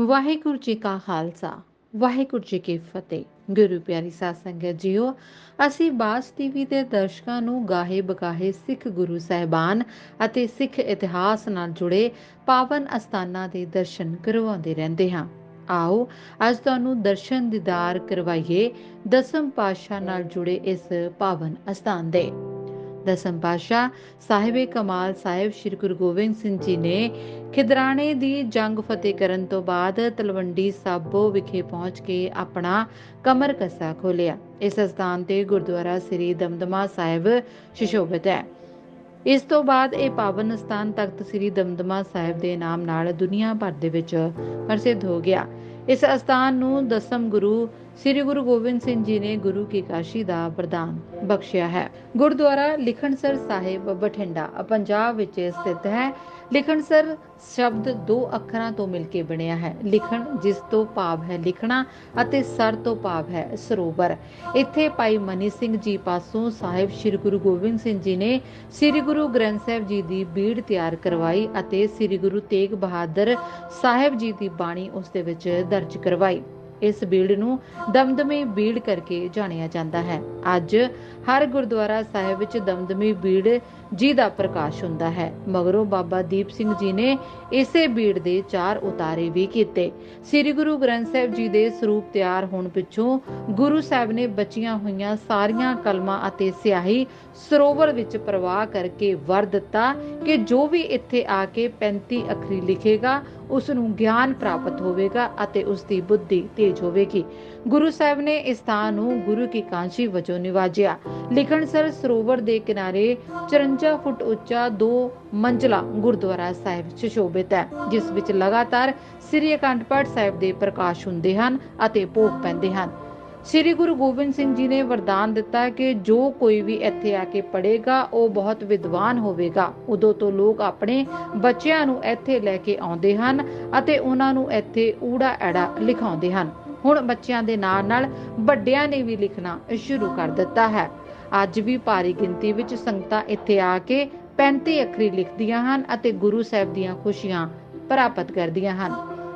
ਵਾਹਿਗੁਰੂ ਜੀ ਕਾ ਖਾਲਸਾ, ਵਾਹਿਗੁਰੂ ਜੀ ਕੀ ਫਤਿਹ। ਗੁਰੂ ਪਿਆਰੀ ਸਾਧ ਸੰਗਤ ਜੀਓ, ਅਸੀਂ ਬਾਸ ਟੀਵੀ ਦੇ ਦਰਸ਼ਕਾਂ ਨੂੰ ਗਾਹੇ ਬਗਾਹੇ ਸਿੱਖ ਗੁਰੂ ਸਾਹਿਬਾਨ ਅਤੇ ਸਿੱਖ ਇਤਿਹਾਸ ਨਾਲ ਜੁੜੇ ਪਾਵਨ ਅਸਥਾਨਾਂ ਦੇ ਦਰਸ਼ਨ ਕਰਵਾਉਂਦੇ ਰਹਿੰਦੇ ਹਾਂ। ਆਓ, ਅੱਜ ਤੁਹਾਨੂੰ ਦਰਸ਼ਨ ਦੀਦਾਰ ਕਰਵਾਈਏ ਦਸਮ ਪਾਤਸ਼ਾਹ ਨਾਲ ਜੁੜੇ ਇਸ ਪਾਵਨ ਅਸਥਾਨ ਦੇ। ਦਸਮ ਪਾਤਸ਼ਾਹ ਸਾਹਿਬੇ ਕਮਾਲ ਸਾਹਿਬ ਸ੍ਰੀ ਗੁਰੂ ਗੋਬਿੰਦ ਸਿੰਘ ਜੀ ਨੇ ਖਿਦਰਾਣੇ ਦੀ ਜੰਗ ਫਤਿਹ ਕਰਨ ਤੋਂ ਬਾਅਦ ਤਲਵੰਡੀ ਸਾਬੋ ਵਿਖੇ ਪਹੁੰਚ ਕੇ ਆਪਣਾ ਕਮਰ ਕੱਸਾ ਖੋਲਿਆ ਇਸ ਸਥਾਨ ਤੇ ਗੁਰਦੁਆਰਾ ਸ੍ਰੀ ਦਮਦਮਾ ਸਾਹਿਬ ਸ਼ਿਸ਼ੋਭਿਤ ਹੈ। ਇਸ ਤੋਂ ਬਾਅਦ ਇਹ ਪਾਵਨ ਸਥਾਨ ਤਖਤ ਸ੍ਰੀ ਦਮਦਮਾ ਸਾਹਿਬ ਦੇ ਨਾਮ ਨਾਲ ਦੁਨੀਆ ਭਰ ਦੇ ਵਿੱਚ ਪ੍ਰਸਿੱਧ ਹੋ ਗਿਆ। ਇਸ ਅਸਥਾਨ ਨੂੰ ਦਸਮ ਗੁਰੂ ਸ੍ਰੀ ਗੁਰੂ ਗੋਬਿੰਦ ਸਿੰਘ ਜੀ ਨੇ ਗੁਰੂ ਕੀ ਕਾਸ਼ੀ ਦਾ ਵਰਦਾਨ ਬਖਸ਼ਿਆ ਹੈ। ਗੁਰਦੁਆਰਾ ਲਿਖਣਸਰ ਸਾਹਿਬ ਬਠਿੰਡਾ ਪੰਜਾਬ ਵਿੱਚ ਸਥਿਤ ਹੈ। ਲਿਖਣਸਰ ਸ਼ਬਦ ਦੋ ਅੱਖਰਾਂ ਤੋਂ ਮਿਲ ਕੇ ਬਣਿਆ ਹੈ। ਲਿਖਣ ਜਿਸ ਤੋਂ ਭਾਵ ਹੈ ਲਿਖਣਾ ਅਤੇ ਸਰ ਤੋਂ ਭਾਵ ਹੈ ਸਰੋਵਰ। ਇੱਥੇ ਭਾਈ ਮਨੀ ਸਿੰਘ ਜੀ ਪਾਸੋਂ ਸਾਹਿਬ ਸ੍ਰੀ ਗੁਰੂ ਗੋਬਿੰਦ ਸਿੰਘ ਜੀ ਨੇ ਸ੍ਰੀ ਗੁਰੂ ਗ੍ਰੰਥ ਸਾਹਿਬ ਜੀ ਦੀ ਬੀੜ ਤਿਆਰ ਕਰਵਾਈ ਅਤੇ ਸ੍ਰੀ ਗੁਰੂ ਤੇਗ ਬਹਾਦਰ ਸਾਹਿਬ ਜੀ ਦੀ ਬਾਣੀ ਉਸ ਦੇ ਵਿੱਚ ਦਰਜ ਕਰਵਾਈ। ਇਸ ਬੀੜ ਨੂੰ ਦਮਦਮੀ ਬੀੜ ਕਰਕੇ ਜਾਣਿਆ ਜਾਂਦਾ ਹੈ। ਅੱਜ ਹਰ ਗੁਰਦੁਆਰਾ ਸਾਹਿਬ ਵਿੱਚ ਦਮਦਮੀ ਬੀੜ ਜੀ ਦਾ ਪ੍ਰਕਾਸ਼ ਹੁੰਦਾ ਹੈ। ਮਗਰੋਂ ਬਾਬਾ ਦੀਪ ਸਿੰਘ ਜੀ ਨੇ ਇਸੇ ਬੀੜ ਦੇ ਚਾਰ ਉਤਾਰੇ ਵੀ ਕੀਤੇ। ਸ੍ਰੀ ਗੁਰੂ ਗ੍ਰੰਥ ਸਾਹਿਬ ਜੀ ਦੇ ਸਰੂਪ ਤਿਆਰ ਹੋਣ ਪਿੱਛੋਂ ਗੁਰੂ ਸਾਹਿਬ ਨੇ ਬਚੀਆਂ ਹੋਈਆਂ ਸਾਰੀਆਂ ਕਲਮਾਂ ਅਤੇ ਸਿਆਹੀ ਸਰੋਵਰ ਵਿੱਚ ਪ੍ਰਵਾਹ ਕਰਕੇ ਵਰ ਦਿੱਤਾ ਕਿ ਜੋ ਵੀ ਇੱਥੇ ਆ ਕੇ 35 ਅਖਰੀ ਲਿਖੇਗਾ ਉਸ ਨੂੰ ਗਿਆਨ ਪ੍ਰਾਪਤ ਹੋਵੇਗਾ ਅਤੇ ਉਸ ਦੀ ਬੁੱਧੀ ਤੇਜ਼ ਹੋਵੇਗੀ। ਗੁਰੂ ਸਾਹਿਬ ਨੇ ਇਸ ਥਾਂ ਨੂੰ ਗੁਰੂ ਕੀ ਕਾਂਸ਼ੀ ਵਜੋਂ ਨਿਵਾਜਿਆ। ਲਿਖਣਸਰ ਸਰੋਵਰ ਦੇ ਕਿਨਾਰੇ 54 ਫੁੱਟ ਉੱਚਾ ਦੋ ਮੰਜ਼ਲਾ ਗੁਰਦੁਆਰਾ ਸਾਹਿਬ ਸੁਸ਼ੋਭਿਤ ਹੈ, ਜਿਸ ਵਿੱਚ ਲਗਾਤਾਰ ਸ੍ਰੀ ਅਖੰਡ ਪਾਠ ਸਾਹਿਬ ਦੇ ਪ੍ਰਕਾਸ਼ ਹੁੰਦੇ ਹਨ ਅਤੇ ਭੋਗ ਪੈਂਦੇ ਹਨ। ਸ੍ਰੀ ਗੁਰੂ ਗੋਬਿੰਦ ਸਿੰਘ ਜੀ ਨੇ ਵਰਦਾਨ ਦਿੱਤਾ ਕਿ ਜੋ ਕੋਈ ਵੀ ਇੱਥੇ ਆ ਕੇ ਪੜ੍ਹੇਗਾ, ਉਹ ਬਹੁਤ ਵਿਦਵਾਨ ਹੋਵੇਗਾ। ਉਦੋਂ ਤੋਂ ਲੋਕ ਆਪਣੇ ਬੱਚਿਆਂ ਨੂੰ ਇੱਥੇ ਲੈ ਕੇ ਆਉਂਦੇ ਹਨ ਅਤੇ ਉਹਨਾਂ ਨੂੰ ਇੱਥੇ ਊੜਾ ਐੜਾ ਲਿਖਾਉਂਦੇ ਹਨ। ਹੁਣ ਬੱਚਿਆਂ ਦੇ ਨਾਲ ਨਾਲ ਵੱਡਿਆਂ ਨੇ ਵੀ ਲਿਖਣਾ ਸ਼ੁਰੂ ਕਰ ਦਿੱਤਾ ਹੈ। ਅੱਜ ਵੀ ਭਾਰੀ ਗਿਣਤੀ ਵਿੱਚ ਸੰਗਤਾਂ ਇੱਥੇ ਆ ਕੇ 35 ਅੱਖਰੀ ਲਿਖਦੀਆਂ ਹਨ ਅਤੇ ਗੁਰੂ ਸਾਹਿਬ ਦੀਆਂ ਖੁਸ਼ੀਆਂ ਪ੍ਰਾਪਤ ਕਰਦੀਆਂ ਹਨ।